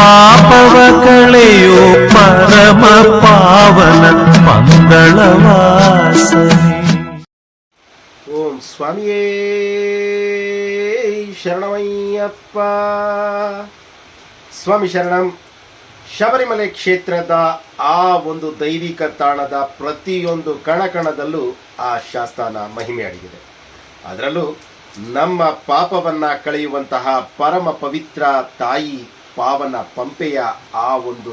ಪಾಪವ ಕಳೆಯೋ ಪರಮ ಪಾವನ ಮಂಗಳವಾಸನೆ. ಓಂ ಸ್ವಾಮಿಯೇ ಶರಣಮಯ್ಯಪ್ಪ. ಸ್ವಾಮಿ ಶರಣಂ, ಶಬರಿಮಲೆ ಕ್ಷೇತ್ರದ ಆ ಒಂದು ದೈವಿಕ ತಾಣದ ಪ್ರತಿಯೊಂದು ಕಣಕಣದಲ್ಲೂ ಆ ಶಾಸ್ತಾನ ಮಹಿಮೆ ಅಡಗಿದೆ. ಅದರಲ್ಲೂ ನಮ್ಮ ಪಾಪವನ್ನು ಕಳೆಯುವಂತಹ ಪರಮ ಪವಿತ್ರ ತಾಯಿ ಪಾವನ ಪಂಪೆಯ ಆ ಒಂದು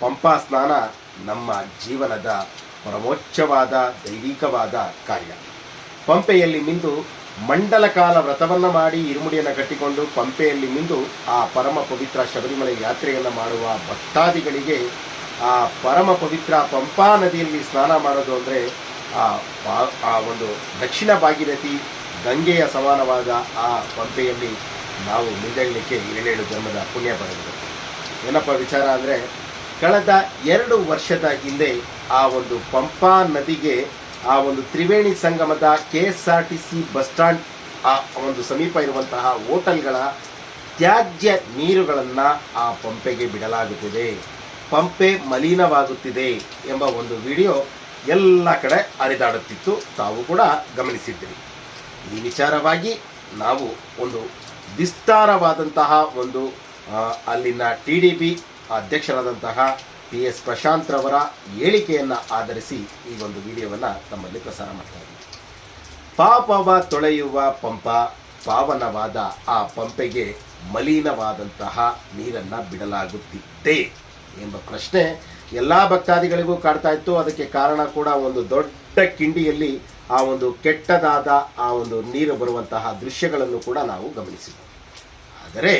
ಪಂಪಾ ಸ್ನಾನ ನಮ್ಮ ಜೀವನದ ಪರಮೋಚ್ಚವಾದ ದೈವಿಕವಾದ ಕಾರ್ಯ. ಪಂಪೆಯಲ್ಲಿ ಮಿಂದು ಮಂಡಲ ಕಾಲ ವ್ರತವನ್ನು ಮಾಡಿ ಇರುಮುಡಿಯನ್ನು ಕಟ್ಟಿಕೊಂಡು ಪಂಪೆಯಲ್ಲಿ ಮಿಂದು ಆ ಪರಮ ಪವಿತ್ರ ಶಬರಿಮಲೆ ಯಾತ್ರೆಯನ್ನು ಮಾಡುವ ಭಕ್ತಾದಿಗಳಿಗೆ ಆ ಪರಮ ಪವಿತ್ರ ಪಂಪಾ ನದಿಯಲ್ಲಿ ಸ್ನಾನ ಮಾಡೋದು ಅಂದರೆ ಆ ಒಂದು ದಕ್ಷಿಣ ಭಾಗೀರಥಿ ಗಂಗೆಯ ಸಮಾನವಾದ ಆ ಪಂಪೆಯಲ್ಲಿ ನಾವು ಮಿಂದಳಲಿಕ್ಕೆ ಏಳೇಳು ಜನ್ಮದ ಪುಣ್ಯ ಪಡೆದರು ಏನಪ್ಪ ವಿಚಾರ ಅಂದರೆ, ಕಳೆದ ಎರಡು ವರ್ಷದ ಹಿಂದೆ ಆ ಒಂದು ಪಂಪಾ ನದಿಗೆ ಆ ಒಂದು Triveni ಸಂಗಮದ K S R T C bus stand ಆ ಒಂದು ಸಮೀಪ ಇರುವಂತಹ ಹೋಟೆಲ್ಗಳ ತ್ಯಾಜ್ಯ ನೀರುಗಳನ್ನು ಆ ಪಂಪೆಗೆ ಬಿಡಲಾಗುತ್ತಿದೆ. ಪಂಪೆ ಮಲಿನವಾಗುತ್ತಿದೆ ಎಂಬ ಒಂದು ವಿಡಿಯೋ ಎಲ್ಲ ಕಡೆ ಹರಿದಾಡುತ್ತಿತ್ತು. ತಾವು ಕೂಡ ಗಮನಿಸಿದ್ದೀರಿ. ಈ ವಿಚಾರವಾಗಿ ನಾವು ಒಂದು ವಿಸ್ತಾರವಾದಂತಹ ಒಂದು ಅಲ್ಲಿನ ಟಿ ಡಿ ಪಿ ಅಧ್ಯಕ್ಷರಾದಂತಹ ಪಿ ಎಸ್ ಪ್ರಶಾಂತ್ರವರ ಹೇಳಿಕೆಯನ್ನು ಆಧರಿಸಿ ಈ ಒಂದು ವಿಡಿಯೋವನ್ನು ತಮ್ಮಲ್ಲಿ ಪ್ರಸಾರ ಮಾಡ್ತಾ ಇದ್ದೀವಿ. ಪಾಪವ ತೊಳೆಯುವ ಪಂಪ, ಪಾವನವಾದ ಆ ಪಂಪೆಗೆ ಮಲಿನವಾದಂತಹ ನೀರನ್ನು ಬಿಡಲಾಗುತ್ತಿತ್ತೆ ಎಂಬ ಪ್ರಶ್ನೆ ಎಲ್ಲ ಭಕ್ತಾದಿಗಳಿಗೂ ಕಾಡ್ತಾ ಇತ್ತು. ಅದಕ್ಕೆ ಕಾರಣ ಕೂಡ ಒಂದು ದೊಡ್ಡ ಕಿಂಡಿಯಲ್ಲಿ ಆ ಒಂದು ಕೆಟ್ಟದಾದ ಆ ಒಂದು ನೀರು ಬರುವಂತಹ ದೃಶ್ಯಗಳನ್ನು ಕೂಡ ನಾವು ಗಮನಿಸಿದ್ವಿ. ಆದರೆ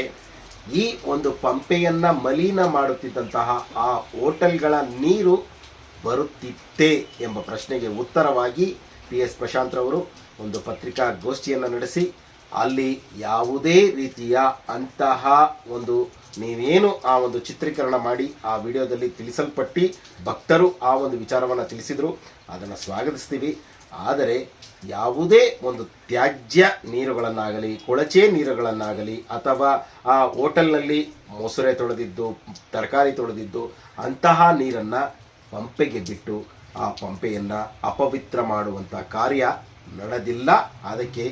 ಈ ಒಂದು ಪಂಪೆಯನ್ನ ಮಲಿನ ಮಾಡುತ್ತಿದ್ದಂತಹ ಆ ಹೋಟೆಲ್ಗಳ ನೀರು ಬರುತ್ತಿತ್ತೆ ಎಂಬ ಪ್ರಶ್ನೆಗೆ ಉತ್ತರವಾಗಿ ಪಿ ಎಸ್ ಪ್ರಶಾಂತ್ರವರು ಒಂದು ಪತ್ರಿಕಾಗೋಷ್ಠಿಯನ್ನು ನಡೆಸಿ, ಅಲ್ಲಿ ಯಾವುದೇ ರೀತಿಯ ಅಂತಹ ಒಂದು ನೀವೇನು ಆ ಒಂದು ಚಿತ್ರೀಕರಣ ಮಾಡಿ ಆ ವಿಡಿಯೋದಲ್ಲಿ ತಿಳಿಸಲ್ಪಟ್ಟು ಭಕ್ತರು ಆ ಒಂದು ವಿಚಾರವನ್ನು ತಿಳಿಸಿದರು. ಅದನ್ನು ಸ್ವಾಗತಿಸ್ತೀವಿ. ಆದರೆ ಯಾವುದೇ ಒಂದು ತ್ಯಾಜ್ಯ ನೀರುಗಳನ್ನಾಗಲಿ, ಕೊಳಚೆ ನೀರುಗಳನ್ನಾಗಲಿ ಅಥವಾ ಆ ಹೋಟೆಲ್ನಲ್ಲಿ ಮೊಸರೆ ತೊಳೆದಿದ್ದು, ತರಕಾರಿ ತೊಳೆದಿದ್ದು, ಅಂತಹ ನೀರನ್ನು ಪಂಪೆಗೆ ಬಿಟ್ಟು ಆ ಪಂಪೆಯನ್ನು ಅಪವಿತ್ರ ಮಾಡುವಂಥ ಕಾರ್ಯ ನಡೆದಿಲ್ಲ. ಅದಕ್ಕೆ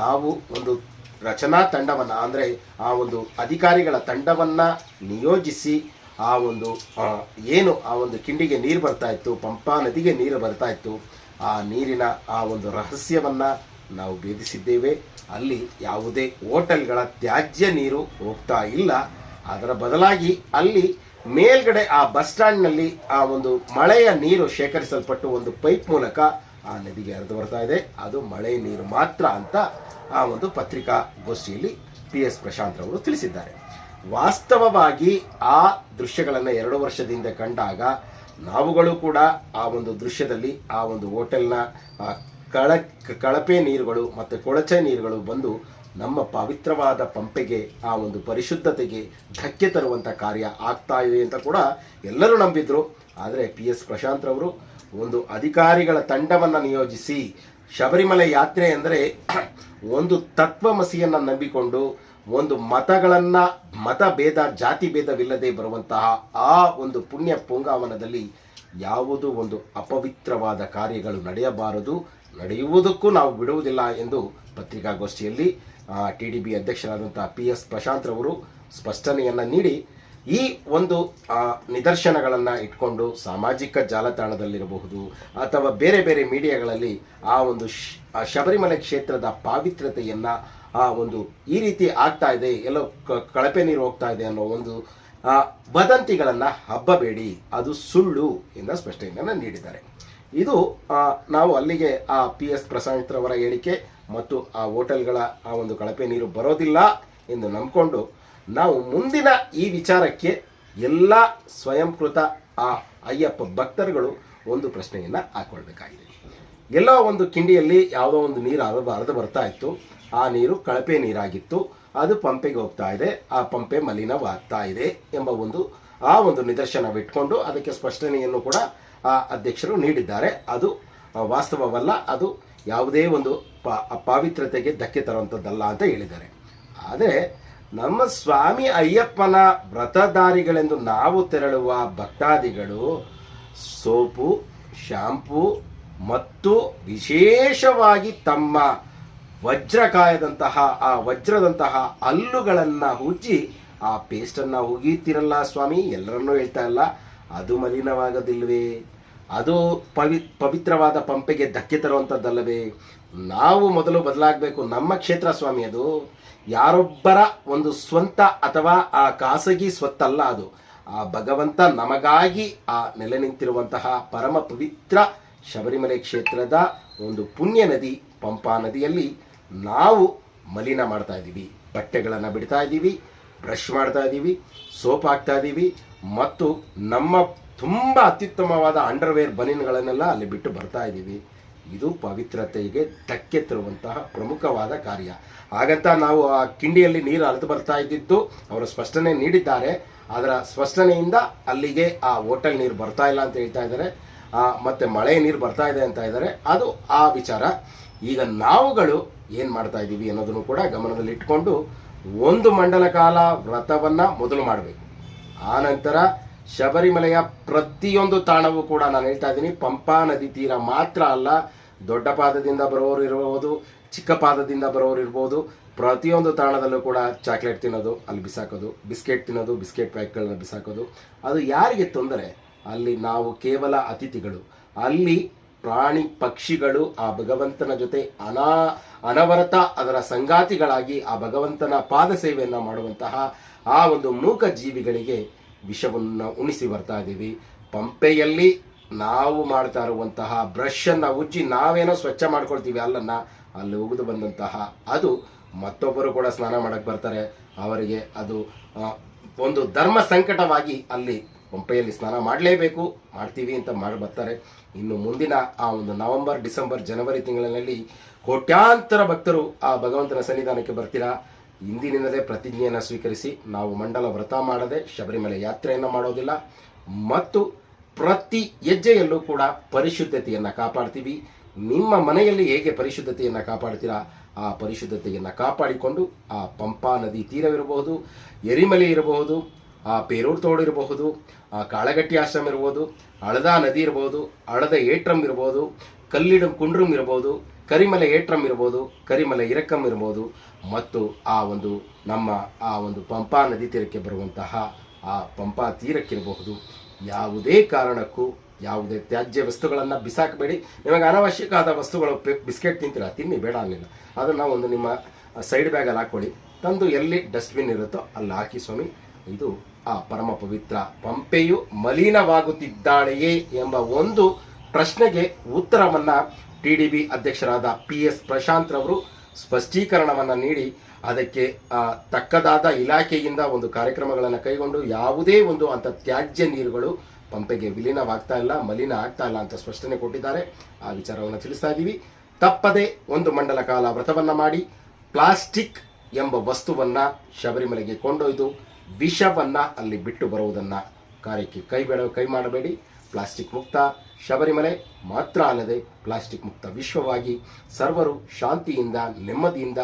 ನಾವು ಒಂದು ರಚನಾ ತಂಡವನ್ನು, ಅಂದರೆ ಆ ಒಂದು ಅಧಿಕಾರಿಗಳ ತಂಡವನ್ನು ನಿಯೋಜಿಸಿ ಆ ಒಂದು ಏನು ಆ ಒಂದು ಕಿಂಡಿಗೆ ನೀರು ಬರ್ತಾ ಇತ್ತು, ಪಂಪಾ ನದಿಗೆ ನೀರು ಬರ್ತಾ ಇತ್ತು ಆ ನೀರಿನ ಆ ಒಂದು ರಹಸ್ಯವನ್ನು ನಾವು ಭೇದಿಸಿದ್ದೇವೆ. ಅಲ್ಲಿ ಯಾವುದೇ ಹೋಟೆಲ್ಗಳ ತ್ಯಾಜ್ಯ ನೀರು ಹೋಗ್ತಾ ಇಲ್ಲ. ಅದರ ಬದಲಾಗಿ ಅಲ್ಲಿ ಮೇಲ್ಗಡೆ ಆ ಬಸ್ ಸ್ಟ್ಯಾಂಡ್ನಲ್ಲಿ ಆ ಒಂದು ಮಳೆಯ ನೀರು ಶೇಖರಿಸಲ್ಪಟ್ಟು ಒಂದು ಪೈಪ್ ಮೂಲಕ ಆ ನದಿಗೆ ಹರಿದು ಬರ್ತಾ ಇದೆ. ಅದು ಮಳೆ ನೀರು ಮಾತ್ರ ಅಂತ ಆ ಒಂದು ಪತ್ರಿಕಾಗೋಷ್ಠಿಯಲ್ಲಿ ಪಿ ಎಸ್ ಪ್ರಶಾಂತ್ ಅವರು ತಿಳಿಸಿದ್ದಾರೆ. ವಾಸ್ತವವಾಗಿ ಆ ದೃಶ್ಯಗಳನ್ನು ಎರಡು ವರ್ಷದಿಂದ ಕಂಡಾಗ ನಾವುಗಳು ಕೂಡ ಆ ಒಂದು ದೃಶ್ಯದಲ್ಲಿ, ಆ ಒಂದು ಹೋಟೆಲ್ನ ಕಳ, ಕಳಪೆ ನೀರುಗಳು ಮತ್ತು ಕೊಳಚೆ ನೀರುಗಳು ಬಂದು ನಮ್ಮ ಪವಿತ್ರವಾದ ಪಂಪೆಗೆ, ಆ ಒಂದು ಪರಿಶುದ್ಧತೆಗೆ ಧಕ್ಕೆ ತರುವಂಥ ಕಾರ್ಯ ಆಗ್ತಾ ಇದೆ ಅಂತ ಕೂಡ ಎಲ್ಲರೂ ನಂಬಿದ್ರು. ಆದರೆ ಪಿ ಎಸ್ ಪ್ರಶಾಂತ್ರವರು ಒಂದು ಅಧಿಕಾರಿಗಳ ತಂಡವನ್ನು ನಿಯೋಜಿಸಿ ಶಬರಿಮಲೆ ಯಾತ್ರೆ ಅಂದರೆ ಒಂದು ತತ್ವಮಸಿಯನ್ನು ನಂಬಿಕೊಂಡು ಒಂದು ಮತಗಳನ್ನು ಮತಭೇದ, ಜಾತಿ ಭೇದವಿಲ್ಲದೆ ಬರುವಂತಹ ಆ ಒಂದು ಪುಣ್ಯ ಪುಂಗಾವನದಲ್ಲಿ ಯಾವುದೂ ಒಂದು ಅಪವಿತ್ರವಾದ ಕಾರ್ಯಗಳು ನಡೆಯಬಾರದು. ನಡೆಯುವುದಕ್ಕೂ ನಾವು ಬಿಡುವುದಿಲ್ಲ ಎಂದು ಪತ್ರಿಕಾಗೋಷ್ಠಿಯಲ್ಲಿ ಟಿ ಡಿ ಬಿ ಅಧ್ಯಕ್ಷರಾದಂಥ ಪಿ ಎಸ್ ಪ್ರಶಾಂತ್ ರವರು ಸ್ಪಷ್ಟನೆಯನ್ನು ನೀಡಿ, ಈ ಒಂದು ನಿದರ್ಶನಗಳನ್ನು ಇಟ್ಕೊಂಡು ಸಾಮಾಜಿಕ ಜಾಲತಾಣದಲ್ಲಿರಬಹುದು ಅಥವಾ ಬೇರೆ ಬೇರೆ ಮೀಡಿಯಾಗಳಲ್ಲಿ ಆ ಒಂದು ಶಬರಿಮಲೆ ಕ್ಷೇತ್ರದ ಪಾವಿತ್ರತೆಯನ್ನು ಆ ಒಂದು ಈ ರೀತಿ ಆಗ್ತಾ ಇದೆ, ಎಲ್ಲೋ ಕಳಪೆ ನೀರು ಹೋಗ್ತಾ ಇದೆ ಅನ್ನೋ ಒಂದು ವದಂತಿಗಳನ್ನು ಹಬ್ಬಬೇಡಿ, ಅದು ಸುಳ್ಳು ಎಂದ ಸ್ಪಷ್ಟನೆಯನ್ನು ನೀಡಿದ್ದಾರೆ. ಇದು ನಾವು ಅಲ್ಲಿಗೆ ಆ ಪಿ ಎಸ್ ಪ್ರಶಾಂತ್ರವರ ಹೇಳಿಕೆ ಮತ್ತು ಆ ಹೋಟೆಲ್ಗಳ ಆ ಒಂದು ಕಳಪೆ ನೀರು ಬರೋದಿಲ್ಲ ಎಂದು ನಂಬಿಕೊಂಡು, ನಾವು ಮುಂದಿನ ಈ ವಿಚಾರಕ್ಕೆ ಎಲ್ಲ ಸ್ವಯಂಕೃತ ಆ ಅಯ್ಯಪ್ಪ ಭಕ್ತರುಗಳು ಒಂದು ಪ್ರಶ್ನೆಯನ್ನು ಹಾಕೊಳ್ಬೇಕಾಗಿದೆ. ಎಲ್ಲೋ ಒಂದು ಕಿಂಡಿಯಲ್ಲಿ ಯಾವುದೋ ಒಂದು ನೀರು ಹರಿದು ಹರಿದು ಬರ್ತಾ ಇತ್ತು. ಆ ನೀರು ಕಳಪೆ ನೀರಾಗಿತ್ತು. ಅದು ಪಂಪೆಗೆ ಹೋಗ್ತಾ ಇದೆ. ಆ ಪಂಪೆ ಮಲಿನವಾಗ್ತಾ ಇದೆ ಎಂಬ ಒಂದು, ಆ ಒಂದು ನಿದರ್ಶನವಿಟ್ಕೊಂಡು ಅದಕ್ಕೆ ಸ್ಪಷ್ಟನೆಯನ್ನು ಕೂಡ ಆ ಅಧ್ಯಕ್ಷರು ನೀಡಿದ್ದಾರೆ. ಅದು ವಾಸ್ತವವಲ್ಲ, ಅದು ಯಾವುದೇ ಒಂದು ಪಾವಿತ್ರತೆಗೆ ಧಕ್ಕೆ ತರುವಂಥದ್ದಲ್ಲ ಅಂತ ಹೇಳಿದ್ದಾರೆ. ಆದರೆ ನಮ್ಮ ಸ್ವಾಮಿ ಅಯ್ಯಪ್ಪನ ವ್ರತಧಾರಿಗಳೆಂದು ನಾವು ತೆರಳುವ ಭಕ್ತಾದಿಗಳು ಸೋಪು, ಶಾಂಪೂ ಮತ್ತು ವಿಶೇಷವಾಗಿ ತಮ್ಮ ವಜ್ರಕಾಯದಂತಹ, ಆ ವಜ್ರದಂತಹ ಹಲ್ಲುಗಳನ್ನು ಉಜ್ಜಿ ಆ ಪೇಸ್ಟನ್ನು ಉಗೀತಿರಲ್ಲ ಸ್ವಾಮಿ? ಎಲ್ಲರನ್ನೂ ಹೇಳ್ತಾ ಇಲ್ಲ. ಅದು ಮಲಿನವಾಗದಿಲ್ವೇ? ಅದು ಪವಿ, ಪವಿತ್ರವಾದ ಪಂಪೆಗೆ ಧಕ್ಕೆ ತರುವಂಥದ್ದಲ್ಲವೇ ನಾವು ಮೊದಲು ಬದಲಾಗಬೇಕು. ನಮ್ಮ ಕ್ಷೇತ್ರ ಸ್ವಾಮಿ ಅದು. ಯಾರೊಬ್ಬರ ಒಂದು ಸ್ವಂತ ಅಥವಾ ಆ ಖಾಸಗಿ ಸ್ವತ್ತಲ್ಲ ಅದು. ಆ ಭಗವಂತ ನಮಗಾಗಿ ಆ ನೆಲೆ ನಿಂತಿರುವಂತಹ ಪರಮ ಪವಿತ್ರ ಶಬರಿಮಲೆ ಕ್ಷೇತ್ರದ ಒಂದು ಪುಣ್ಯ ನದಿ ಪಂಪಾ ನದಿಯಲ್ಲಿ ನಾವು ಮಲಿನ ಮಾಡ್ತಾ ಇದ್ದೀವಿ, ಬಟ್ಟೆಗಳನ್ನು ಬಿಡ್ತಾ ಇದ್ದೀವಿ, ಬ್ರಷ್ ಮಾಡ್ತಾ ಇದ್ದೀವಿ, ಸೋಪ್ ಹಾಕ್ತಾ ಇದ್ದೀವಿ, ಮತ್ತು ನಮ್ಮ ತುಂಬ ಅತ್ಯುತ್ತಮವಾದ ಅಂಡರ್ವೇರ್ ಬನಿನ್ಗಳನ್ನೆಲ್ಲ ಅಲ್ಲಿ ಬಿಟ್ಟು ಬರ್ತಾ ಇದ್ದೀವಿ. ಇದು ಪವಿತ್ರತೆಗೆ ಧಕ್ಕೆ ತರುವಂತಹ ಪ್ರಮುಖವಾದ ಕಾರ್ಯ. ಹಾಗಂತ ನಾವು ಆ ಕಿಂಡಿಯಲ್ಲಿ ನೀರು ಹರಿದು ಬರ್ತಾ ಇದ್ದಿದ್ದು ಅವರು ಸ್ಪಷ್ಟನೆ ನೀಡಿದ್ದಾರೆ. ಅದರ ಸ್ಪಷ್ಟನೆಯಿಂದ ಅಲ್ಲಿಗೆ ಆ ಹೋಟೆಲ್ ನೀರು ಬರ್ತಾ ಇಲ್ಲ ಅಂತ ಹೇಳ್ತಾ ಇದ್ದಾರೆ. ಮತ್ತೆ ಮಳೆ ನೀರು ಬರ್ತಾ ಇದೆ ಅಂತ ಇದ್ದಾರೆ. ಅದು ಆ ವಿಚಾರ. ಈಗ ನಾವುಗಳು ಏನು ಮಾಡ್ತಾ ಇದ್ದೀವಿ ಅನ್ನೋದನ್ನು ಕೂಡ ಗಮನದಲ್ಲಿ ಇಟ್ಕೊಂಡು ಒಂದು ಮಂಡಲ ಕಾಲ ವ್ರತವನ್ನ ಮೊದಲು ಮಾಡಬೇಕು. ಆನಂತರ ಶಬರಿಮಲೆಯ ಪ್ರತಿಯೊಂದು ತಾಣವೂ ಕೂಡ ನಾನು ಹೇಳ್ತಾ ಇದ್ದೀನಿ, ಪಂಪಾ ನದಿ ತೀರ ಮಾತ್ರ ಅಲ್ಲ, ದೊಡ್ಡ ಪಾದದಿಂದ ಬರೋರು ಇರಬಹುದು ಚಿಕ್ಕ ಪಾದದಿಂದ ಬರೋರು ಇರ್ಬೋದು, ಪ್ರತಿಯೊಂದು ತಾಣದಲ್ಲೂ ಕೂಡ ಚಾಕ್ಲೇಟ್ ತಿನ್ನೋದು, ಅಲ್ಲಿ ಬಿಸಾಕೋದು, ಬಿಸ್ಕೆಟ್ ತಿನ್ನೋದು, ಬಿಸ್ಕೆಟ್ ಪ್ಯಾಕ್ಗಳನ್ನ ಬಿಸಾಕೋದು. ಅದು ಯಾರಿಗೆ ತೊಂದರೆ? ಅಲ್ಲಿ ನಾವು ಕೇವಲ ಅತಿಥಿಗಳು. ಅಲ್ಲಿ ಪ್ರಾಣಿ ಪಕ್ಷಿಗಳು ಆ ಭಗವಂತನ ಜೊತೆ ಅನಾ ಅನವರತ ಅದರ ಸಂಗಾತಿಗಳಾಗಿ ಆ ಭಗವಂತನ ಪಾದ ಸೇವೆಯನ್ನು ಮಾಡುವಂತಹ ಆ ಒಂದು ಮೂಕ ಜೀವಿಗಳಿಗೆ ವಿಷವನ್ನು ಉಣಿಸಿ ಬರ್ತಾ ಇದ್ದೀವಿ. ಪಂಪೆಯಲ್ಲಿ ನಾವು ಮಾಡ್ತಾ ಇರುವಂತಹ ಬ್ರಷನ್ನು ಉಜ್ಜಿ ನಾವೇನೋ ಸ್ವಚ್ಛ ಮಾಡ್ಕೊಳ್ತೀವಿ ಅಲ್ಲನ್ನ ಅಲ್ಲಿ ಉಗಿದು ಬಂದಂತಹ ಅದು ಮತ್ತೊಬ್ಬರು ಕೂಡ ಸ್ನಾನ ಮಾಡಕ್ಕೆ ಬರ್ತಾರೆ. ಅವರಿಗೆ ಅದು ಒಂದು ಧರ್ಮ ಸಂಕಟವಾಗಿ ಅಲ್ಲಿ ಪಂಪೆಯಲ್ಲಿ ಸ್ನಾನ ಮಾಡಲೇಬೇಕು, ಮಾಡ್ತೀವಿ ಅಂತ ಮಾಡಿ ಬರ್ತಾರೆ. ಇನ್ನು ಮುಂದಿನ ಆ ಒಂದು ನವೆಂಬರ್, ಡಿಸೆಂಬರ್, ಜನವರಿ ತಿಂಗಳಿನಲ್ಲಿ ಕೋಟ್ಯಾಂತರ ಭಕ್ತರು ಆ ಭಗವಂತನ ಸನ್ನಿಧಾನಕ್ಕೆ ಬರ್ತೀರಾ? ಇಂದಿನಿಂದಲೇ ಪ್ರತಿಜ್ಞೆಯನ್ನು ಸ್ವೀಕರಿಸಿ, ನಾವು ಮಂಡಲ ವ್ರತ ಮಾಡದೆ ಶಬರಿಮಲೆ ಯಾತ್ರೆಯನ್ನು ಮಾಡೋದಿಲ್ಲ. ಮತ್ತು ಪ್ರತಿ ಹೆಜ್ಜೆಯಲ್ಲೂ ಕೂಡ ಪರಿಶುದ್ಧತೆಯನ್ನು ಕಾಪಾಡ್ತೀವಿ. ನಿಮ್ಮ ಮನೆಯಲ್ಲಿ ಹೇಗೆ ಪರಿಶುದ್ಧತೆಯನ್ನು ಕಾಪಾಡ್ತೀರಾ? ಆ ಪರಿಶುದ್ಧತೆಯನ್ನು ಕಾಪಾಡಿಕೊಂಡು ಆ ಪಂಪಾ ನದಿ ತೀರವಿರಬಹುದು, ಎರಿಮಲೆ ಇರಬಹುದು ಪೇರೂರು ತೋಡು ಇರಬಹುದು, ಆ, ಕಾಳಗಟ್ಟಿ ಆಶ್ರಮ ಇರ್ಬೋದು, ಅಳದ ನದಿ ಇರ್ಬೋದು, ಅಳದ ಏಟ್ರಮ್ ಇರ್ಬೋದು, ಕಲ್ಲಿಡಂ ಕುಂಡ್ರಮ್ ಇರ್ಬೋದು, ಕರಿಮಲೆ ಏಟ್ರಮ್ ಇರ್ಬೋದು, ಕರಿಮಲೆ ಇರಕ್ಕಂ ಇರ್ಬೋದು, ಮತ್ತು ಆ ಒಂದು ನಮ್ಮ ಆ ಒಂದು ಪಂಪಾ ನದಿ ತೀರಕ್ಕೆ ಬರುವಂತಹ ಆ ಪಂಪಾ ತೀರಕ್ಕಿರಬಹುದು. ಯಾವುದೇ ಕಾರಣಕ್ಕೂ ಯಾವುದೇ ತ್ಯಾಜ್ಯ ವಸ್ತುಗಳನ್ನು ಬಿಸಾಕಬೇಡಿ. ನಿಮಗೆ ಅನವಶ್ಯಕ ಆದ ವಸ್ತುಗಳು ಬಿಸ್ಕೆಟ್ ತಿಂತೀರ? ತಿನ್ನಿ, ಬೇಡ ಅನ್ನಿಲ್ಲ. ಅದನ್ನು ಒಂದು ನಿಮ್ಮ ಸೈಡ್ ಬ್ಯಾಗಲ್ಲಿ ಹಾಕ್ಕೊಳ್ಳಿ. ತಂದು ಎಲ್ಲಿ ಡಸ್ಟ್ಬಿನ್ ಇರುತ್ತೋ ಅಲ್ಲಿ ಹಾಕಿ ಸ್ವಾಮಿ. ಇದು ಆ ಪರಮ ಪವಿತ್ರ ಪಂಪೆಯು ಮಲೀನವಾಗುತ್ತಿದ್ದಾಳೆಯೇ ಎಂಬ ಒಂದು ಪ್ರಶ್ನೆಗೆ ಉತ್ತರವನ್ನ ಟಿ ಡಿ ಬಿ ಅಧ್ಯಕ್ಷರಾದ ಪಿ ಎಸ್ ಪ್ರಶಾಂತ್ ರವರು ಸ್ಪಷ್ಟೀಕರಣವನ್ನ ನೀಡಿ, ಅದಕ್ಕೆ ತಕ್ಕದಾದ ಇಲಾಖೆಯಿಂದ ಒಂದು ಕಾರ್ಯಕ್ರಮಗಳನ್ನು ಕೈಗೊಂಡು ಯಾವುದೇ ಒಂದು ಅಂತ ತ್ಯಾಜ್ಯ ನೀರುಗಳು ಪಂಪೆಗೆ ವಿಲೀನವಾಗ್ತಾ ಇಲ್ಲ, ಮಲಿನ ಆಗ್ತಾ ಇಲ್ಲ ಅಂತ ಸ್ಪಷ್ಟನೆ ಕೊಟ್ಟಿದ್ದಾರೆ. ಆ ವಿಚಾರವನ್ನು ತಿಳಿಸ್ತಾ ಇದ್ದೀವಿ. ತಪ್ಪದೆ ಒಂದು ಮಂಡಲ ಕಾಲ ವ್ರತವನ್ನು ಮಾಡಿ, ಪ್ಲಾಸ್ಟಿಕ್ ಎಂಬ ವಸ್ತುವನ್ನು ಶಬರಿಮಲೆಗೆ ಕೊಂಡೊಯ್ದು ವಿಷವನ್ನ ಅಲ್ಲಿ ಬಿಟ್ಟು ಬರುವುದನ್ನು ಕಾರ್ಯಕ್ಕೆ ಕೈ ಬೇಡ ಕೈ ಮಾಡಬೇಡಿ. ಪ್ಲಾಸ್ಟಿಕ್ ಮುಕ್ತ ಶಬರಿಮಲೆ ಮಾತ್ರ ಅಲ್ಲದೆ ಪ್ಲಾಸ್ಟಿಕ್ ಮುಕ್ತ ವಿಶ್ವವಾಗಿ ಸರ್ವರು ಶಾಂತಿಯಿಂದ, ನೆಮ್ಮದಿಯಿಂದ,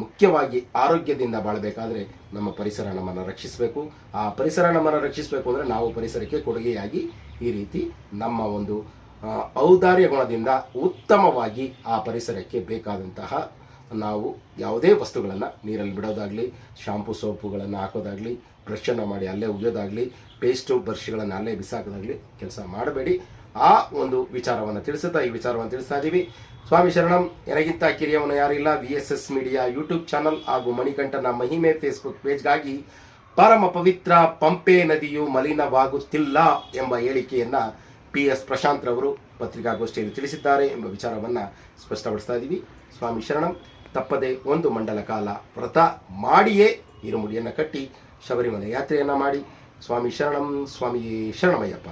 ಮುಖ್ಯವಾಗಿ ಆರೋಗ್ಯದಿಂದ ಬಾಳಬೇಕಾದ್ರೆ ನಮ್ಮ ಪರಿಸರ ನಮ್ಮನ್ನು ರಕ್ಷಿಸಬೇಕು. ಆ ಪರಿಸರ ನಮ್ಮನ್ನು ರಕ್ಷಿಸಬೇಕು ಅಂದರೆ ನಾವು ಪರಿಸರಕ್ಕೆ ಕೊಡುಗೆಯಾಗಿ ಈ ರೀತಿ ನಮ್ಮ ಒಂದು ಔದಾರ್ಯ ಗುಣದಿಂದ ಉತ್ತಮವಾಗಿ ಆ ಪರಿಸರಕ್ಕೆ ಬೇಕಾದಂತಹ ನಾವು ಯಾವುದೇ ವಸ್ತುಗಳನ್ನು ನೀರಲ್ಲಿ ಬಿಡೋದಾಗಲಿ ಶಾಂಪು ಸೋಪುಗಳನ್ನು ಹಾಕೋದಾಗಲಿ ಬ್ರಷನ್ನು ಮಾಡಿ ಅಲ್ಲೇ ಉಗಿಯೋದಾಗಲಿ ಪೇಸ್ಟು ಬ್ರಷ್ಗಳನ್ನು ಅಲ್ಲೇ ಬಿಸಾಕೋದಾಗಲಿ ಕೆಲಸ ಮಾಡಬೇಡಿ. ಆ ಒಂದು ವಿಚಾರವನ್ನು ತಿಳಿಸುತ್ತಾ ಈ ವಿಚಾರವನ್ನು ತಿಳಿಸ್ತಾ ಇದ್ದೀವಿ ಸ್ವಾಮಿ ಶರಣಂ, ಎನಗಿಂತ ಕಿರಿಯವನು ಯಾರಿಲ್ಲ V S S media YouTube channel ಹಾಗೂ ಮಣಿಕಂಠನ ಮಹಿಮೆ ಫೇಸ್ಬುಕ್ ಪೇಜ್ಗಾಗಿ ಪರಮ ಪವಿತ್ರ ಪಂಪೆ ನದಿಯು ಮಲಿನವಾಗುತ್ತಿಲ್ಲ ಎಂಬ ಹೇಳಿಕೆಯನ್ನು ಪಿ ಎಸ್ ಪ್ರಶಾಂತ್ ರವರು ಪತ್ರಿಕಾಗೋಷ್ಠಿಯಲ್ಲಿ ತಿಳಿಸಿದ್ದಾರೆ ಎಂಬ ವಿಚಾರವನ್ನು ಸ್ಪಷ್ಟಪಡಿಸ್ತಾ ಇದ್ದೀವಿ ಸ್ವಾಮಿ ಶರಣಂ ತಪ್ಪದೆ ಒಂದು ಮಂಡಲ ಕಾಲ ವ್ರತ ಮಾಡಿಯೇ ಇರುಮುಡಿಯನ್ನು ಕಟ್ಟಿ ಶಬರಿಮಲೆ ಯಾತ್ರೆಯನ್ನು ಮಾಡಿ. ಸ್ವಾಮಿ ಶರಣಂ ಸ್ವಾಮಿ ಶರಣಮಯ್ಯಪ್ಪ.